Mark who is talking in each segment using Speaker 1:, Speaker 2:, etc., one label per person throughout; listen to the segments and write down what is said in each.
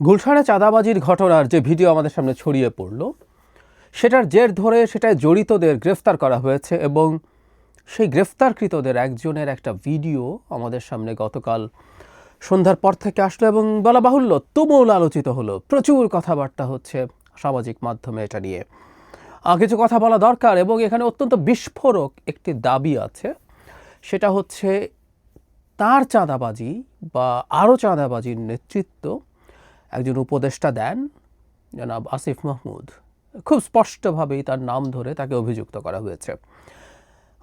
Speaker 1: গুলশানে চাঁদাবাজির ঘটনার যে ভিডিও আমাদের সামনে ছড়িয়ে পড়ল, সেটার জের ধরে সেটায় জড়িতদের গ্রেফতার করা হয়েছে এবং সেই গ্রেফতারকৃতদের একজনের একটা ভিডিও আমাদের সামনে গতকাল সন্ধ্যার পর থেকে আসলো এবং বলা বাহুল্য তুমুল আলোচিত হলো। প্রচুর কথাবার্তা হচ্ছে সামাজিক মাধ্যমে এটা নিয়ে। কিছু কথা বলা দরকার এবং এখানে অত্যন্ত বিস্ফোরক একটি দাবি আছে, সেটা হচ্ছে তার চাঁদাবাজি বা আরও চাঁদাবাজির নেতৃত্ব একজন উপদেষ্টা দেন, জনাব আসিফ মাহমুদ। খুব স্পষ্টভাবেই তার নাম ধরে তাকে অভিযুক্ত করা হয়েছে।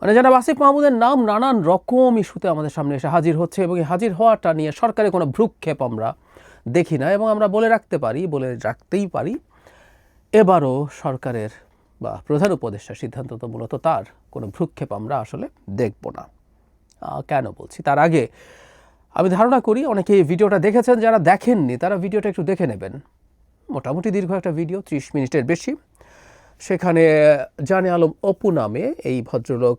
Speaker 1: মানে জনাব আসিফ মাহমুদের নাম নানান রকম ইস্যুতে আমাদের সামনে এসে হাজির হচ্ছে এবং এই হাজির হওয়াটা নিয়ে সরকারের কোনো ভ্রুক্ষেপ আমরা দেখি না এবং আমরা বলে রাখতে পারি, বলে রাখতেই পারি। এবারও সরকারের বা প্রধান উপদেষ্টার সিদ্ধান্ত তো মূলত তার, কোনো ভ্রুক্ষেপ আমরা আসলে দেখব না। কেন বলছি? তার আগে আমি ধারণা করি অনেকে এই ভিডিওটা দেখেছেন, যারা দেখেননি, তারা ভিডিওটা একটু দেখে নেবেন। মোটামুটি দীর্ঘ একটা ভিডিও, ত্রিশ মিনিটের বেশি। সেখানে জানে আলম অপু নামে এই ভদ্রলোক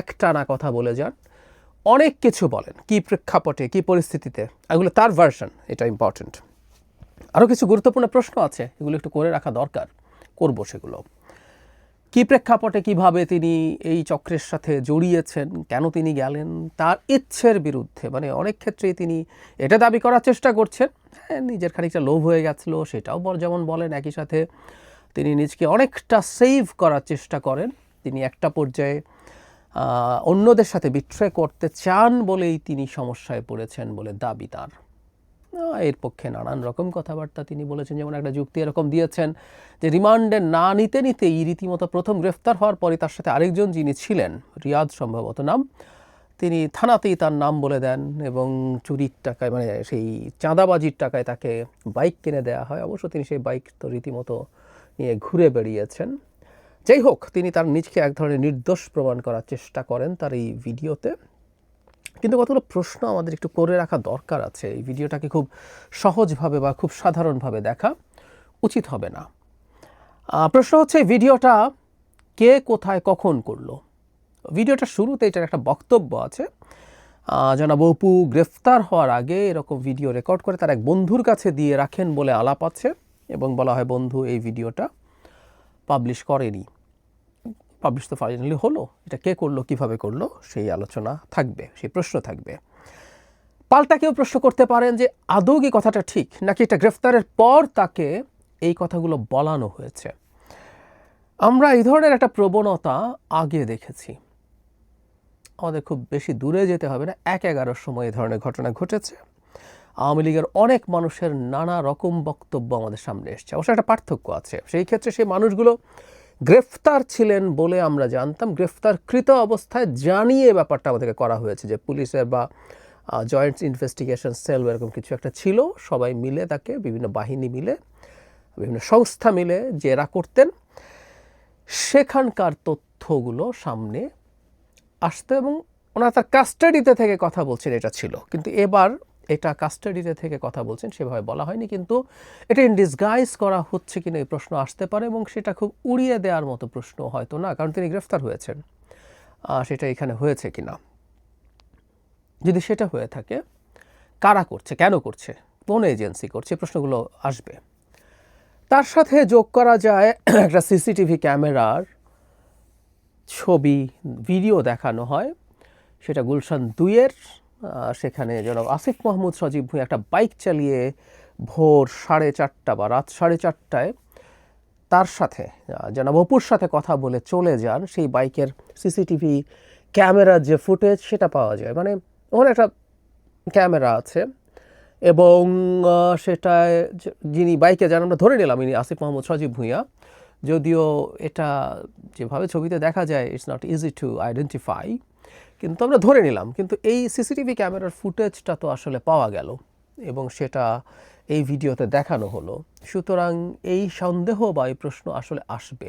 Speaker 1: একটানা কথা বলে যান। অনেক কিছু বলেন, কি প্রেক্ষাপটে, কি পরিস্থিতিতে, এগুলো তার ভার্সন এটা ইম্পর্ট্যান্ট আরও কিছু গুরুত্বপূর্ণ প্রশ্ন আছে, এগুলো একটু করে রাখা দরকার, করব সেগুলো। কি প্রেক্ষাপটে, কীভাবে তিনি এই চক্রের সাথে জড়িয়েছেন, কেন তিনি গেলেন, তার ইচ্ছের বিরুদ্ধে মানে অনেক ক্ষেত্রেই তিনি এটা দাবি করার চেষ্টা করছেন। হ্যাঁ নিজের খানিকটা লোভ হয়ে গেছিল, সেটাও যেমন বলেন, একই সাথে তিনি নিজকে অনেকটা সেভ করার চেষ্টা করেন। তিনি একটা পর্যায়ে অন্যদের সাথে বিট্রে করতে চান বলেই তিনি সমস্যায় পড়েছেন বলে দাবি তার। এর পক্ষে নানান রকম কথাবার্তা তিনি বলেছেন। যেমন একটা যুক্তি এরকম দিয়েছেন যে, রিমান্ডে না নিতে নিতেই রীতিমতো প্রথম গ্রেফতার হওয়ার পরে তার সাথে আরেকজন যিনি ছিলেন, রিয়াদ সম্ভবত নাম, তিনি থানাতেই তার নাম বলে দেন এবং চুরির টাকায় মানে সেই চাঁদাবাজির টাকায় তাকে বাইক কিনে দেওয়া হয়। অবশ্য তিনি সেই বাইক তো রীতিমতো নিয়ে ঘুরে বেড়িয়েছেন। যাই হোক, তিনি তার নিজকে এক ধরনের নির্দোষ প্রমাণ করার চেষ্টা করেন তার এই ভিডিওতে। কিন্তু কতগুলো প্রশ্ন আমাদের একটু করে রাখা দরকার আছে। এই ভিডিওটাকে খুব সহজভাবে বা খুব সাধারণভাবে দেখা উচিত হবে না। প্রশ্ন হচ্ছে ভিডিওটা কে কোথায় কখন করল? ভিডিওটা শুরুতে এটার একটা বক্তব্য আছে। আহ, জনাব অপু গ্রেফতার হওয়ার আগে এরকম ভিডিও রেকর্ড করে তার এক বন্ধুর কাছে দিয়ে রাখেন বলে আলাপ আছে এবং বলা হয় বন্ধু এই ভিডিওটা পাবলিশ করেনি। পাবলিশ তো ফাইনালি হলো। এটা কে করল, কীভাবে করল, সেই আলোচনা থাকবে, সেই প্রশ্ন থাকবে। পাল্টা কেউ প্রশ্ন করতে পারেন যে, আদৌ কি কথাটা ঠিক? নাকি এটা গ্রেফতারের পর তাকে এই কথাগুলো বলানো হয়েছে? আমরা এই ধরনের একটা প্রবণতা আগে দেখেছি। আমাদের খুব বেশি দূরে যেতে হবে না। এক এগারোর সময় এই ধরনের ঘটনা ঘটেছে। আওয়ামী লীগের অনেক মানুষের নানা রকম বক্তব্য আমাদের সামনে এসছে। অবশ্য একটা পার্থক্য আছে। সেই ক্ষেত্রে সেই মানুষগুলো গ্রেফতার ছিলেন বলে আমরা জানতাম। গ্রেফতারকৃত অবস্থায় জানিয়ে ব্যাপারটা আমাদেরকে করা হয়েছে যে পুলিশের বা জয়েন্ট ইনভেস্টিগেশন সেল এরকম কিছু একটা ছিল। সবাই মিলে তাকে বিভিন্ন বাহিনী মিলে, বিভিন্ন সংস্থা মিলে জেরা করতেন। সেখানকার তথ্যগুলো সামনে আসতো এবং ওনারা তার কাস্টাডিতে থেকে কথা বলছেন, এটা ছিল। কিন্তু এবার এটা কাস্টাডিতে থেকে কথা বলছেন, সেভাবে বলা হয়নি, কিন্তু এটা ইন ডিসগাইজ করা হচ্ছে কিনা এই প্রশ্ন আসতে পারে এবং সেটা খুব উড়িয়ে দেওয়ার মতো প্রশ্ন হয়তো না, কারণ তিনি গ্রেফতার হয়েছেন। সেটা এখানে হয়েছে কিনা? যদি সেটা হয়ে থাকে, কারা করছে, কেন করছে, কোন এজেন্সি করছে প্রশ্নগুলো আসবে। তার সাথে যোগ করা যায় একটা সিসিটিভি ক্যামেরার ছবি ভিডিও দেখানো হয়, সেটা গুলশান দুইয়ের। সেখানে জনাব আসিফ মাহমুদ সজীব ভূঁই একটা বাইক চালিয়ে ভোর সাড়ে চারটা বা রাত সাড়ে চারটায় তার সাথে জনাব অপুর সাথে কথা বলে চলে যান। সেই বাইকের সিসিটিভি ক্যামেরার যে ফুটেজ, সেটা পাওয়া যায়। মানে ওখানে একটা ক্যামেরা আছে এবং সেটায় যিনি বাইকে যান, আমরা ধরে নিলাম ইনি আসিফ মাহমুদ সজীব ভুঁইয়া। যদিও এটা যেভাবে ছবিতে দেখা যায় it's not easy to identify কিন্তু আমরা ধরে নিলাম, কিন্তু এই সিসিটিভি ক্যামেরার ফুটেজটা তো আসলে পাওয়া গেল এবং সেটা এই ভিডিওতে দেখানো হলো। সুতরাং এই সন্দেহ বা এই প্রশ্ন আসলে আসবে।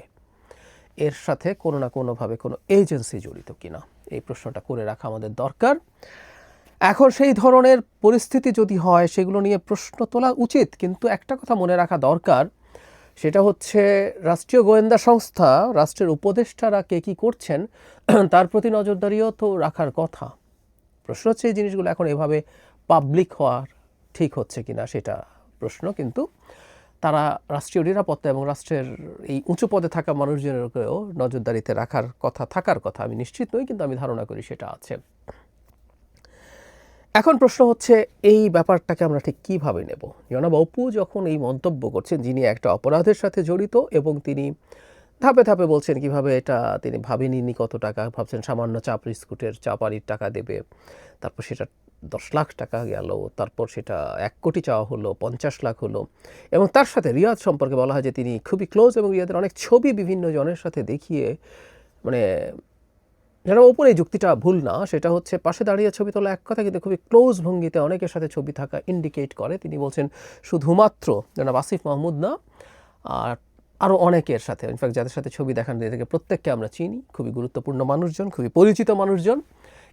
Speaker 1: এর সাথে কোনো না কোনোভাবে কোনো এজেন্সি জড়িত কিনা, এই প্রশ্নটা করে রাখা আমাদের দরকার। এখন সেই ধরনের পরিস্থিতি যদি হয়, সেগুলো নিয়ে প্রশ্ন তোলা উচিত, কিন্তু একটা কথা মনে রাখা দরকার সেটা হচ্ছে রাষ্ট্রীয় গোয়েন্দা সংস্থা, রাষ্ট্রের উপদেষ্টারা কে কী করছেন, তার প্রতি নজরদারিও তো রাখার কথা। প্রশ্ন হচ্ছে এই জিনিসগুলো এখন এভাবে পাবলিক হওয়ার ঠিক হচ্ছে কি না সেটা প্রশ্ন, কিন্তু তারা রাষ্ট্রীয় নিরাপত্তা এবং রাষ্ট্রের এই উঁচু পদে থাকা মানুষজনেরকেও নজরদারিতে রাখার কথা, থাকার কথা আমি নিশ্চিত নই, কিন্তু আমি ধারণা করি সেটা আছে। এখন প্রশ্ন হচ্ছে, এই ব্যাপারটাকে আমরা ঠিক কীভাবে নেব? জনাব অপু যখন এই মন্তব্য করছেন, যিনি একটা অপরাধের সাথে জড়িত এবং তিনি ধাপে ধাপে বলছেন কীভাবে এটা তিনি ভাবেননি কত টাকা, ভাবছেন সামান্য চাপ বিস্কুটের চাপারির টাকা দেবে, তারপর সেটা দশ লাখ টাকা গেল, তারপর সেটা এক কোটি চাওয়া হলো, পঞ্চাশ লাখ হলো এবং তার সাথে রিয়াদ সম্পর্কে বলা হয় যে তিনি খুবই ক্লোজ এবং রিয়াদের অনেক ছবি বিভিন্ন জনের সাথে দেখিয়ে মানে যারা ওপরে যুক্তিটা ভুল না, সেটা হচ্ছে পাশে দাঁড়িয়ে ছবি তোলা এক কথা, কিন্তু খুবই ক্লোজ ভঙ্গিতে অনেকের সাথে ছবি থাকা ইন্ডিকেট করে। তিনি বলছেন, শুধুমাত্র যেন আসিফ মাহমুদ না, আর আরও অনেকের সাথে। ইনফ্যাক্ট যাদের সাথে ছবি দেখান, এদেরকে প্রত্যেককে আমরা চিনি। খুবই গুরুত্বপূর্ণ মানুষজন, খুবই পরিচিত মানুষজন।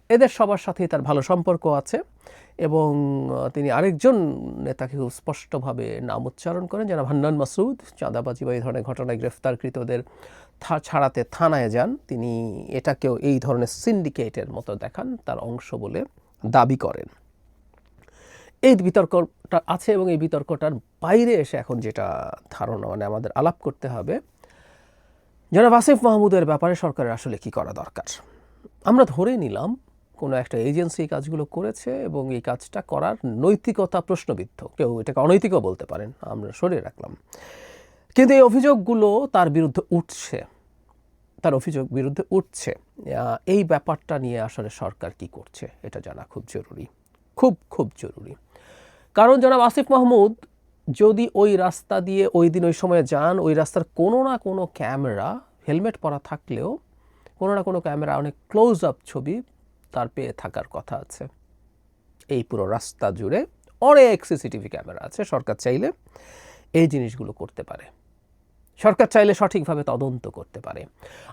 Speaker 1: এদের সবার সাথেই তার ভালো সম্পর্ক আছে এবং তিনি আরেকজন নেতাকে খুব স্পষ্টভাবে নাম উচ্চারণ করেন, যারা ভান্নান মাসুদ চাঁদাবাজি বা এই ধরনের ঘটনায় গ্রেফতারকৃতদের ছাড়াতে থানায় যান। তিনি এটাকেও এই ধরনের সিন্ডিকেটের মতো দেখান, তার অংশ বলে দাবি করেন। এই বিতর্কটা আছে এবং এই বিতর্কটার বাইরে এসে এখন যেটা ধারণা মানে আমাদের আলাপ করতে হবে। জনাব আসিফ মাহমুদের ব্যাপারে সরকারের আসলে কি করা দরকার? আমরা ধরে নিলাম, কোনো একটা এজেন্সি এই কাজগুলো করেছে এবং এই কাজটা করার নৈতিকতা প্রশ্নবিদ্ধ। কেউ এটাকে অনৈতিকও বলতে পারেন, আমরা সরিয়ে রাখলাম। কিন্তু এই অভিযোগগুলো তার বিরুদ্ধে উঠছে। তার অভিযোগ বিরুদ্ধে উঠছে। এই ব্যাপারটা নিয়ে আসলে সরকার কি করছে এটা জানা খুব জরুরি। খুব খুব জরুরি। কারণ জনাব আসিফ মাহমুদ, যদি ওই রাস্তা দিয়ে ওই দিন ওই সময়ে যান, ওই রাস্তার কোনো না কোনো ক্যামেরা, হেলমেট পরা থাকলেও কোনো না কোনো ক্যামেরা, অনেক ক্লোজ আপ ছবি তার পেয়ে থাকার কথা আছে। এই পুরো রাস্তা জুড়ে অনেক সিসিটিভি ক্যামেরা আছে। সরকার চাইলে এই জিনিসগুলো করতে পারে। সরকার চাইলে সঠিকভাবে তদন্ত করতে পারে।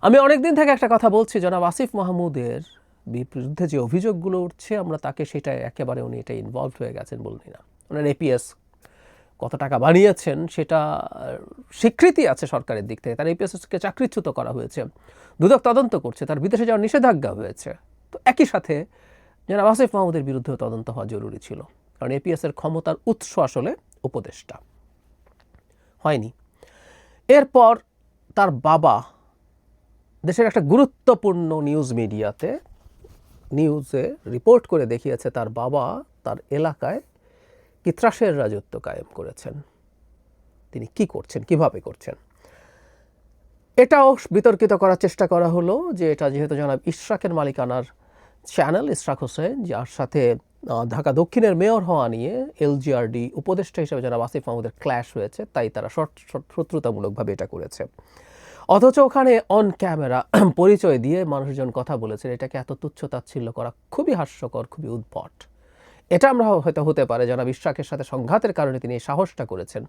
Speaker 1: আমি অনেক দিন থেকে একটা কথা বলছি, জনাব আসিফ মাহমুদের বিরুদ্ধে যে অভিযোগগুলো উঠছে, আমরা তাকে সেটা একেবারে উনি এটা ইনভলভ হয়ে গেছেন বলনি না। ওনার এপিএস কত টাকা বানিয়েছেন, সেটা স্বীকৃতি আছে সরকারের দিক থেকে। তার এপিএসকে চাকরিচ্যুত করা হয়েছে। দুদক তদন্ত করছে, তার বিদেশে যাওয়ার নিষেধাজ্ঞা হয়েছে। তো একই সাথে জনাব আসিফ মাহমুদের বিরুদ্ধেও তদন্ত হওয়া জরুরি ছিল। কারণ এপিএসের ক্ষমতার উৎস আসলে উপদেষ্টা। হয়নি। এরপর তার বাবা দেশের একটা গুরুত্বপূর্ণ নিউজ মিডিয়াতে নিউজে রিপোর্ট করে দেখিয়েছে তার বাবা তার এলাকায় কি ত্রাসের রাজত্ব কায়েম করেছেন। তিনি কি করছেন, কীভাবে করছেন? এটাও বিতর্কিত করার চেষ্টা করা হলো যে এটা যেহেতু জনাব ইশরাকের মালিকানার চ্যানেল ইশরাক হোসেন, যার সাথে ঢাকা দক্ষিণের মেয়র হওয়া নিয়ে এলজিআরডি উপদেষ্টা হিসেবে জনাব আসিফ মাহমুদের ক্ল্যাশ হয়েছে, তাই তারা শত্রুতামূলকভাবে এটা করেছে। অথচ ওখানে অন ক্যামেরা পরিচয় দিয়ে মানুষজন কথা বলেছেন, এটাকে এত তুচ্ছ তাচ্ছিল্য করা খুবই হাস্যকর, খুবই উদ্ভট। এটা আমরা হয়তো হতে পারে যারা বিশ্বাসের সাথে সংঘাতের কারণে তিনি এই সাহসটা করেছেন।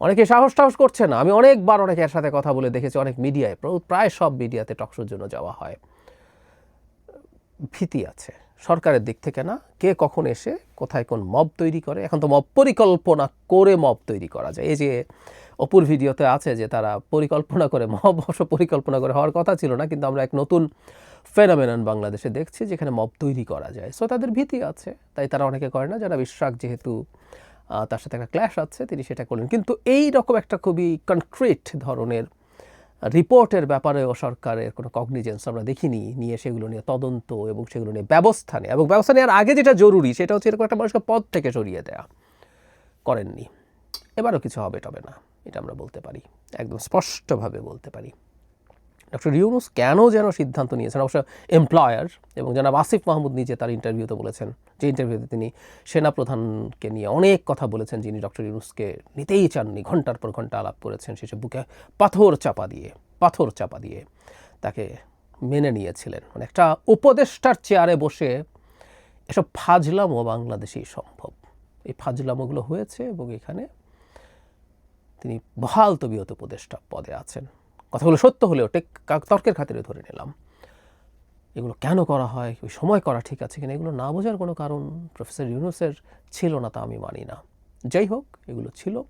Speaker 1: অনেকে সাহস টাহস করছে না, আমি অনেকবার অনেকের সাথে কথা বলে দেখেছি, অনেক মিডিয়ায় প্রায় সব মিডিয়াতে টকশোর জন্য যাওয়া হয়। ভীতি আছে। সরকারের দিক থেকে না, কে কখন এসে কোথায় কোন মব তৈরি করে। এখন তো মব পরিকল্পনা করে মব তৈরি করা যায়। এই যে অপুর ভিডিওতে আছে যে তারা পরিকল্পনা করে মব অবশ্য পরিকল্পনা করে হওয়ার কথা ছিল না, কিন্তু আমরা এক নতুন ফেনামেনন বাংলাদেশে দেখছি যেখানে মব তৈরি করা যায়। সো তাদের ভীতি আছে, তাই তারা অনেকে করে না। যারা বিশ্বাস যেহেতু তার সাথে একটা ক্ল্যাশ আছে, তিনি সেটা করলেন। কিন্তু এই রকম একটা খুবই কনক্রিট ধরনের রিপোর্টের ব্যাপারেও সরকারের কোনো কগনিজেন্স আমরা দেখিনি, নিয়ে সেগুলো নিয়ে তদন্ত এবং সেগুলো নিয়ে ব্যবস্থা নেয়। এবং ব্যবস্থা নেওয়ার আগে যেটা জরুরি সেটা হচ্ছে এরকম একটা মানুষকে পদ থেকে সরিয়ে দেওয়া করেননি। এবারও কিছু হবে টবে না। এটা আমরা বলতে পারি। একদম স্পষ্টভাবে বলতে পারি। ডক্টর ইউনুস কেন যেন সিদ্ধান্ত নিয়েছেন? অবশ্য এমপ্লয়ার এবং জনাব আসিফ মাহমুদ নিজে তার ইন্টারভিউতে বলেছেন, যে ইন্টারভিউতে তিনি সেনাপ্রধানকে নিয়ে অনেক কথা বলেছেন, যিনি ডক্টর ইউনুসকে নিতেই চাননি, ঘণ্টার পর ঘণ্টা আলাপ করেছেন শেষে বুকে পাথর চাপা দিয়ে, পাথর চাপা দিয়ে তাকে মেনে নিয়েছিলেন। মানে একটা উপদেষ্টার চেয়ারে বসে এসব ফাজলামও বাংলাদেশেই সম্ভব। এই ফাজলামোগুলো হয়েছে এবং এখানে তিনি বহাল তবিয়ত উপদেষ্টা পদে আছেন। কথাগুলো সত্য হলেও টেক তর্কের খাতিরে ধরে নিলাম। এগুলো কেন করা হয়? ওই সময় করা ঠিক আছে কিনা? এগুলো না বোঝার কোনো কারণ প্রফেসর ইউনুসের ছিল না তা আমি মানি না। যাই হোক, এগুলো ছিল।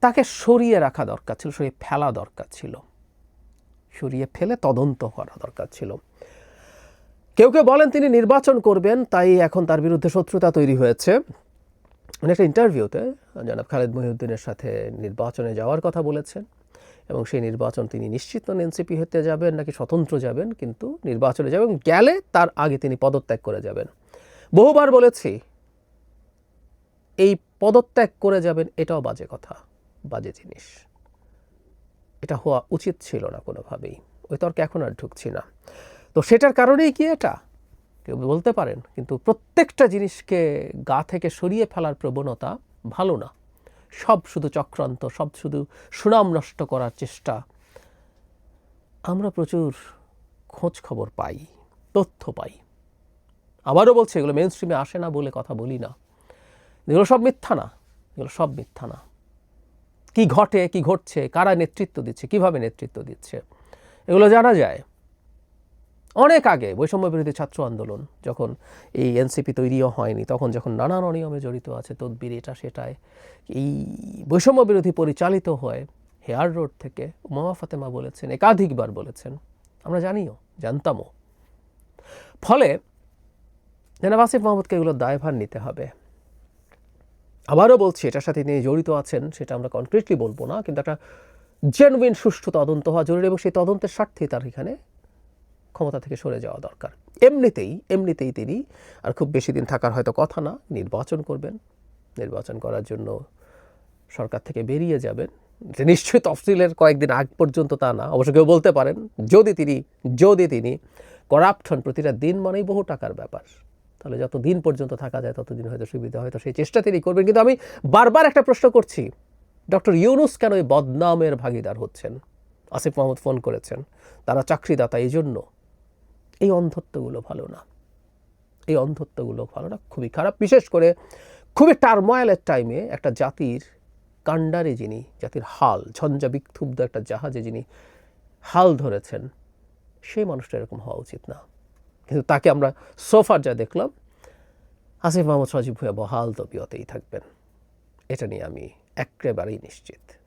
Speaker 1: তাকে সরিয়ে রাখা দরকার ছিল, সরিয়ে ফেলা দরকার ছিল। সরিয়ে ফেলে তদন্ত করা দরকার ছিল। কেউ কেউ বলেন তিনি নির্বাচন করবেন, তাই এখন তার বিরুদ্ধে শত্রুতা তৈরি হয়েছে। উনি একটা ইন্টারভিউতে জনাব খালেদ মহিউদ্দিনের সাথে নির্বাচনে যাওয়ার কথা বলেছেন। এবং সেই নির্বাচন তিনি নিশ্চিত নন এনসিপি হতে যাবেন নাকি স্বতন্ত্র যাবেন, কিন্তু নির্বাচনে যাবেন গেলে তার আগে তিনি পদত্যাগ করে যাবেন। বহুবার বলেছি, এই পদত্যাগ করে যাবেন এটাও বাজে কথা, বাজে জিনিস। এটা হওয়া উচিত ছিল না কোনোভাবেই। ওই তর্কে এখন আর ঢুকছি না। তো সেটার কারণেই কি এটা? কেউ বলতে পারেন, কিন্তু প্রত্যেকটা জিনিসকে গা থেকে সরিয়ে ফেলার প্রবণতা ভালো না। সব শুধু চক্রান্ত, সব শুধু সুনাম নষ্ট করার চেষ্টা। আমরা প্রচুর খোঁজ খবর পাই, তথ্য পাই। আবারও বলছে, এগুলো মেন স্ট্রিমে আসে না বলে কথা বলি না। এগুলো সব মিথ্যা না, এগুলো সব মিথ্যা না। কি ঘটে, কি ঘটছে, কারা নেতৃত্ব দিচ্ছে, কীভাবে নেতৃত্ব দিচ্ছে, এগুলো জানা যায়। অনেক আগে বৈষম্য বিরোধী ছাত্র আন্দোলন, যখন এই এনসিপি তৈরিও হয়নি, তখন যখন নানান অনিয়মে জড়িত আছে, তদবির এটা সেটায়, এই বৈষম্য বিরোধী পরিচালিত হয়, হেয়ার রোড থেকে উমা ফাতেমা বলেছেন, একাধিকবার বলেছেন, আমরা জানিও, জানতামও। ফলে জনাব আসিফ মাহমুদকে এগুলোর দায়ভার নিতে হবে। আবারও বলছি, এটার সাথে তিনি জড়িত আছেন, সেটা আমরা কনক্রিটলি বলব না, কিন্তু একটা জেনুইন সুষ্ঠু তদন্ত হওয়া জরুরি এবং সেই তদন্তের স্বার্থে তার এখানে ক্ষমতা থেকে সরে যাওয়া দরকার। এমনিতেই এমনিতেই তিনি, আর খুব বেশি দিন থাকার হয়তো কথা না, নির্বাচন করবেন। নির্বাচন করার জন্য সরকার থেকে বেরিয়ে যাবেন। এটা নিশ্চয়ই তফসিলের কয়েকদিন আগ পর্যন্ত তা না, অবশ্য কেউ বলতে পারেন। যদি তিনি যদি তিনি করাপ্ট হন প্রতিটা দিন মানেই বহু টাকার ব্যাপার। তাহলে যত দিন পর্যন্ত থাকা যায়, ততদিন হয়তো সুবিধা হয়তো সেই চেষ্টা তিনি করবেন। কিন্তু আমি বারবার একটা প্রশ্ন করছি, ডক্টর ইউনুস কেন এই বদনামের ভাগিদার হচ্ছেন? আসিফ মাহমুদ ফোন করেছেন। তারা চাকরিদাতা এই জন্য এই অন্ধত্বগুলো ভালো না। এই অন্ধত্বগুলো ভালো না, খুবই খারাপ। বিশেষ করে খুবই টার্ময়েলের টাইমে একটা জাতির কাণ্ডারে যিনি, জাতির হাল, ঝঞ্ঝা বিক্ষুব্ধ একটা জাহাজে যিনি হাল ধরেছেন, সেই মানুষটা এরকম হওয়া উচিত না। কিন্তু তাকে আমরা সোফার যা দেখলাম, আসিফ মাহমুদ সজীব ভুয়া বহাল তবিয়তেই থাকবেন। এটা নিয়ে আমি একেবারেই নিশ্চিত।